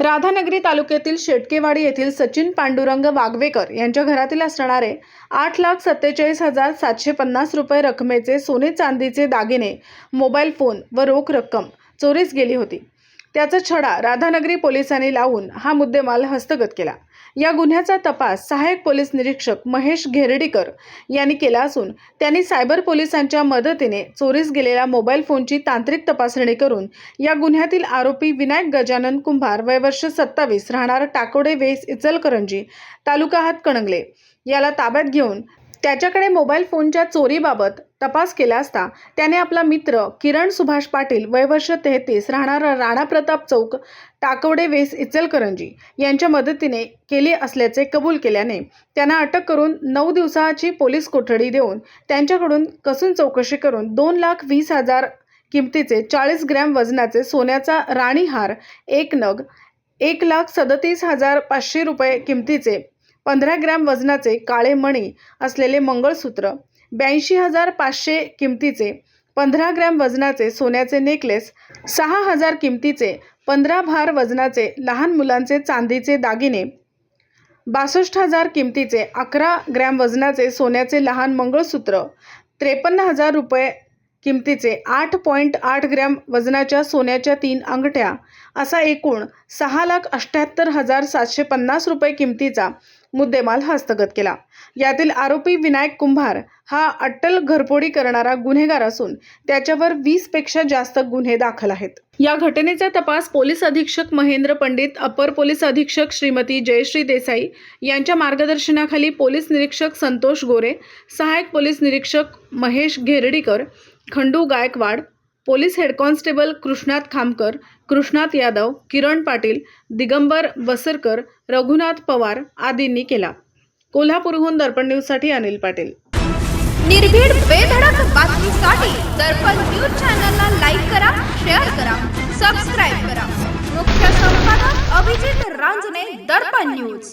राधानगरी तालुक्यातील शेटकेवाडी येथील सचिन पांडुरंग वागवेकर यांच्या घरातील असणारे आठ लाख सत्तेचाळीस हजार सातशे पन्नास रुपये रकमेचे सोने चांदीचे दागिने मोबाईल फोन व रोख रक्कम चोरीस गेली होती. त्याचा छडा राधानगरी पोलिसांनी लावून हा मुद्देमाल हस्तगत केला. या गुन्ह्याचा तपास सहाय्यक पोलीस निरीक्षक महेश घेरडीकर यांनी केला असून त्यांनी सायबर पोलिसांच्या मदतीने चोरीस गेलेल्या मोबाईल फोनची तांत्रिक तपासणी करून या गुन्ह्यातील आरोपी विनायक गजानन कुंभार वयवर्ष सत्तावीस राहणार टाकोडे वेस इचलकरंजी तालुका हातकणंगले याला ताब्यात घेऊन त्याच्याकडे मोबाईल फोनच्या चोरीबाबत तपास केला असता त्याने आपला मित्र किरण सुभाष पाटील वय वर्ष तेहतीस राहणारा राणा प्रताप चौक टाकवडे वेस इचलकरंजी यांच्या मदतीने केली असल्याचे कबूल केल्याने त्यांना अटक करून नऊ दिवसाची पोलीस कोठडी देऊन त्यांच्याकडून कसून चौकशी करून दोन लाख वीस हजार किमतीचे चाळीस ग्रॅम वजनाचे सोन्याचा राणीहार एक नग एक लाख सदतीस हजार पाचशे रुपये किमतीचे पंधरा ग्रॅम वजनाचे काळे मणी असलेले मंगळसूत्र ब्याऐंशी हजार पाचशे किमतीचे पंधरा ग्रॅम वजनाचे सोन्याचे नेकलेस सहा हजार किमतीचे पंधरा भार वजनाचे लहान मुलांचे चांदीचे दागिने बासष्ट हजार किमतीचे अकरा ग्रॅम वजनाचे सोन्याचे लहान मंगळसूत्र त्रेपन्न हजार रुपये किमतीचे आठ पॉईंट आठ ग्रॅम वजनाच्या सोन्याच्या तीन अंगठ्या. असा एकूण सहा लाख अठ्ठ्याहत्तर हजार सातशे पन्नास रुपये किमतीचा मुद्देमाल हस्तगत केला. यातील आरोपी विनायक कुंभार हा अट्टल घरफोडी करणारा गुन्हेगार असून त्याच्यावर वीसपेक्षा जास्त गुन्हे दाखल आहेत. या घटनेचा तपास पोलीस अधीक्षक महेंद्र पंडित अपर पोलीस अधीक्षक श्रीमती जयश्री देसाई यांच्या मार्गदर्शनाखाली पोलीस निरीक्षक संतोष गोरे सहाय्यक पोलीस निरीक्षक Mahesh Gheradikar Khandu Gaikwad police head constable Krishnat Khamkar Krishnat Yadav Kiran Patil Digambar Basarkar Raghunath Pawar आदींनी केला. कोल्हापूरहून दर्पण न्यूजसाठी अनिल पाटील. निर्भीड बेधडक बातमीसाठी दर्पण न्यूज चॅनलला लाईक करा शेअर करा सबस्क्राईब करा. मुख्य संपादक अभिजित रांजणे दर्पण न्यूज.